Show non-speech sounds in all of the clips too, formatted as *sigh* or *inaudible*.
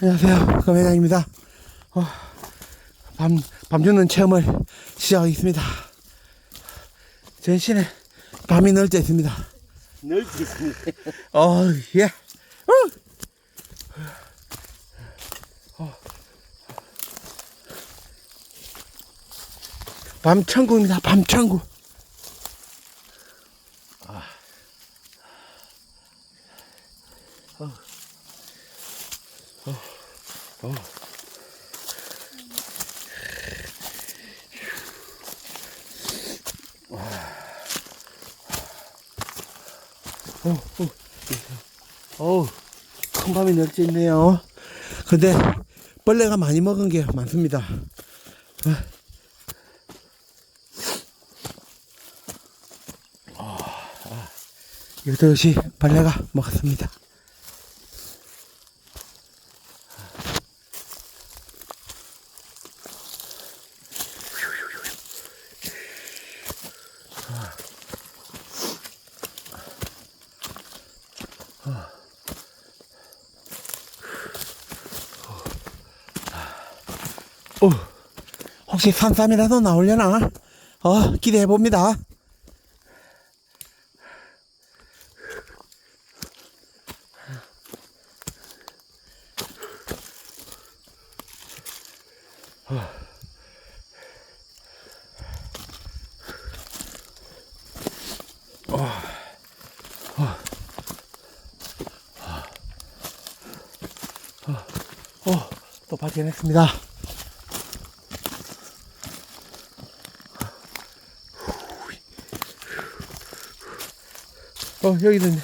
안녕하세요. 검회장입니다. 어, 밤, 밤 죽는 체험을 시작하겠습니다. 전신에 밤이 널져 있습니다. 늘 있습니다. *laughs* 어, 예. 어. 어. 밤 천국입니다. 밤 천국. 어 우, 큰 밤이 널져 있네요. 근데 벌레가 많이 먹은 게 많습니다. 어, 아, 이것이 벌레가 먹었습니다. 어, 혹시 산삼이라도 나오려나? 어, 기대해 봅니다. 어, 또 발견했습니다. 어, 여기도 있네.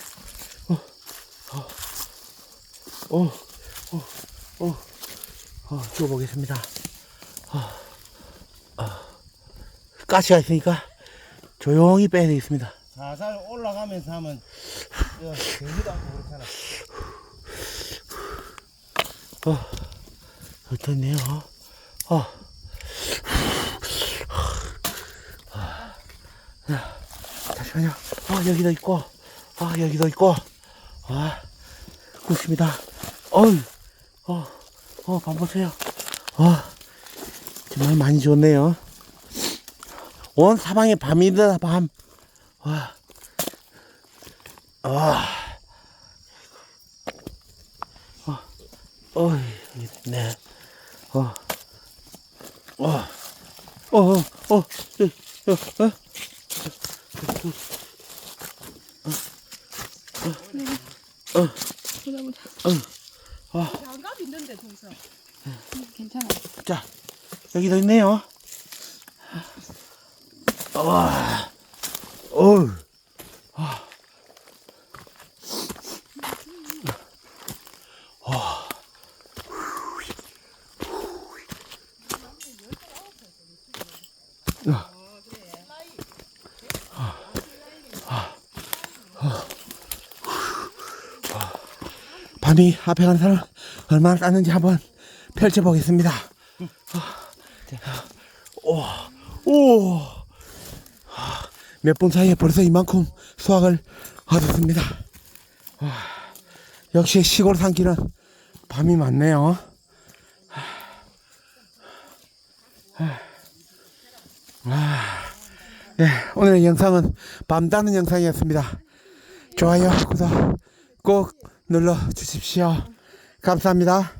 어, 어, 어, 어, 어, 어, 죽어보겠습니다. 어, 어, 가시가 있으니까 조용히 빼야 되겠습니다. 살살 올라가면서 하면 어, 되지도 않고 그렇잖아. 어, 어떻네요. 어, 야, 잠시만요. 아, 여기도 있고, 아, 여기도 있고, 아, 굿습니다. 어이, 어, 어, 밤 보세요. 어, 정말 많이 좋네요. 온 사방에 밤이다, 밤. 와, 아, 어이, 여기 있네. 어, 어, 어, 어, 어, 어, 어, 어. 보자 보자. 아, 장갑 있는데 동서. 괜찮아. 자, 여기도 있네요. 와, 어우, 밤이 앞에 가는 사람 얼마나 쌌는지 한번 펼쳐보겠습니다. 오, 오, 몇 분 사이에 벌써 이만큼 수확을 얻었습니다. 와, 역시 시골 산길은 밤이 많네요. 와, 네, 오늘의 영상은 밤 따는 영상이었습니다. 좋아요, 구독 꼭 눌러 주십시오. 감사합니다.